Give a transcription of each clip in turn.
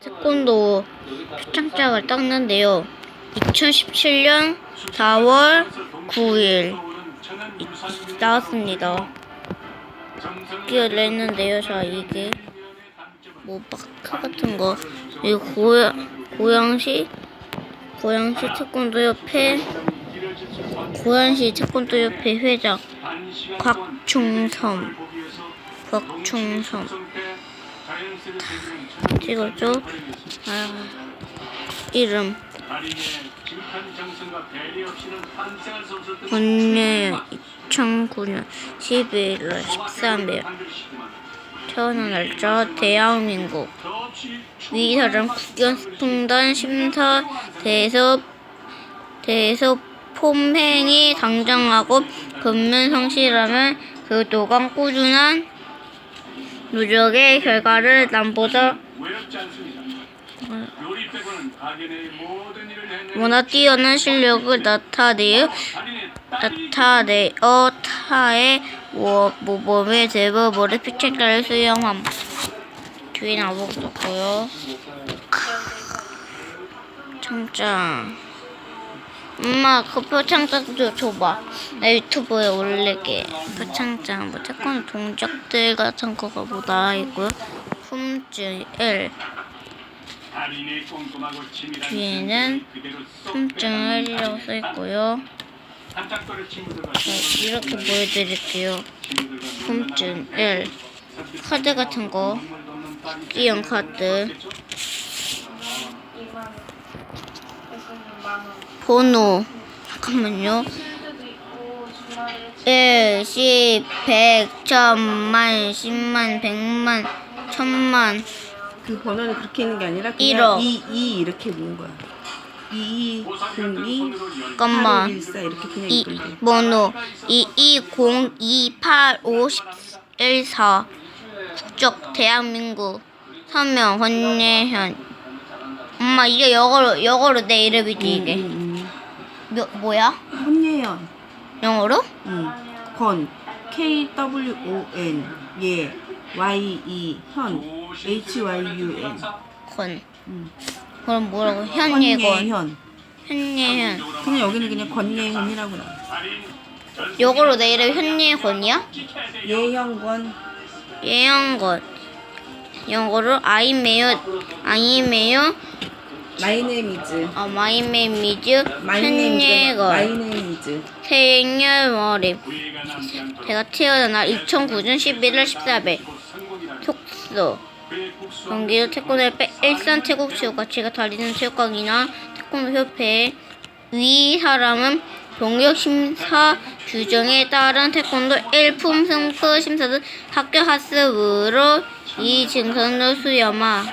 태권도 초창장을 땄는데요. 2017년 4월 9일 나왔습니다. 기여를 했는데요. 자 이게 뭐 마크 같은 거이 고야 고양시 고양시 태권도 협회 고양시 태권도 협회 회장 곽충섬 곽충섬 찍었죠? 아, 이름. 권예영 2009년 11월 13일. 태어난 날짜 대한민국. 위사람 국견풍단 심사 대에서 대에서 폼행이 당장하고 근면 성실하면 그 도감 꾸준한 누적의 결과를 남보다 워낙 뛰어난 실력을 나타내어 나타내어 타의 모- 모범의 대법원의 피책자를 수용함. 뒤에 아무것도 없고요. 청장. 엄마 그 표창장 좀 줘봐. 나 유튜브에 올릴게. 표창장 뭐 태권도 동작들 같은 거가 뭐 나와 있고요. 품질 1. 뒤에는 품증 1이라고 써 있고요. 네, 이렇게 보여드릴게요. 품증 1. 카드 같은 거. 끼연 카드. 번호. 잠깐만요. 1, 10, 100, 1000만, 10만, 100만, 1000만. 그 번호는 그렇게 있는 게 아니라 일억. 그냥 2, 2 이렇게 있는 거야. 2, 02, 잠깐만. 8114 이렇게 그냥 이 있던데. 번호 22028514 국적 대한민국 서명 권예현 엄마 이게 영어로 영어로 내 이름이지 이게 음, 뭐, 뭐야 음. 헌예연. 영어로 음. 건. K W O N. 예. Y E 현. H Y U N. 권 음. 그럼 뭐라고 현예권 권예현. 현예현 그냥 여기는 그냥 권예현이라고 나와. 영어로 내 이름 현예권이야 예현권. 예영권 영어로 아이메요 아이메요 마이 네미즈. 아 마이메미즈 마이 네미즈. 마이 현예권 네미즈. 생년월일 제가 태어난 날 2009년 11월 14일 속소 경기도 태권도 협회 일산 태국체육과 제가 다니는 체육관이나 태권도 협회 위 사람은 병역 심사 규정에 따른 태권도 1품 승프 심사 등 학교 학습으로 이 증선을 수여마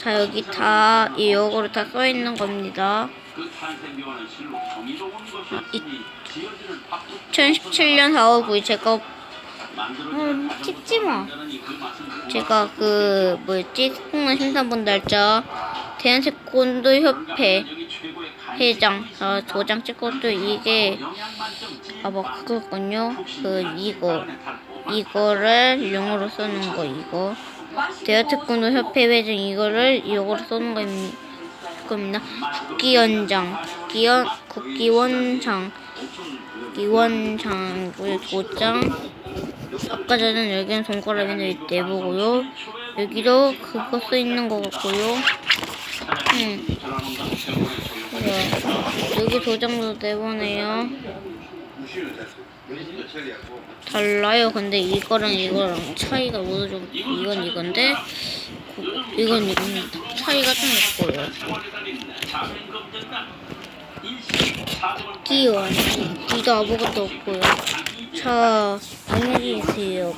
자 여기 다이 역으로 다 써 있는 겁니다. 2017년 4월 9일 제가 음, 찍지 마. 제가 그 뭐였지 태권도 심사본 날짜 대한 태권도 협회 회장 아, 도장 찍고 또 이게 아뭐 그거군요. 그 이거 이거를 영어로 쓰는 거 이거 대한태권도 협회 회장 이거를 쓰는 거입니다. 겁니다. 국기원장, 국기원, 국기원장, 국기원장, 고장. 아까 전에 여기는 손가락이 내보고요. 여기도 그거 써 있는 것 같고요. 음. 여기 도장도 내보네요. 달라요. 근데 이거랑 이거랑 차이가 모두 좀 이건 이건데 고- 이건 이건 차이가 좀 있고요. 끼원 이도 아무것도 없고요. 자 안녕히 계세요.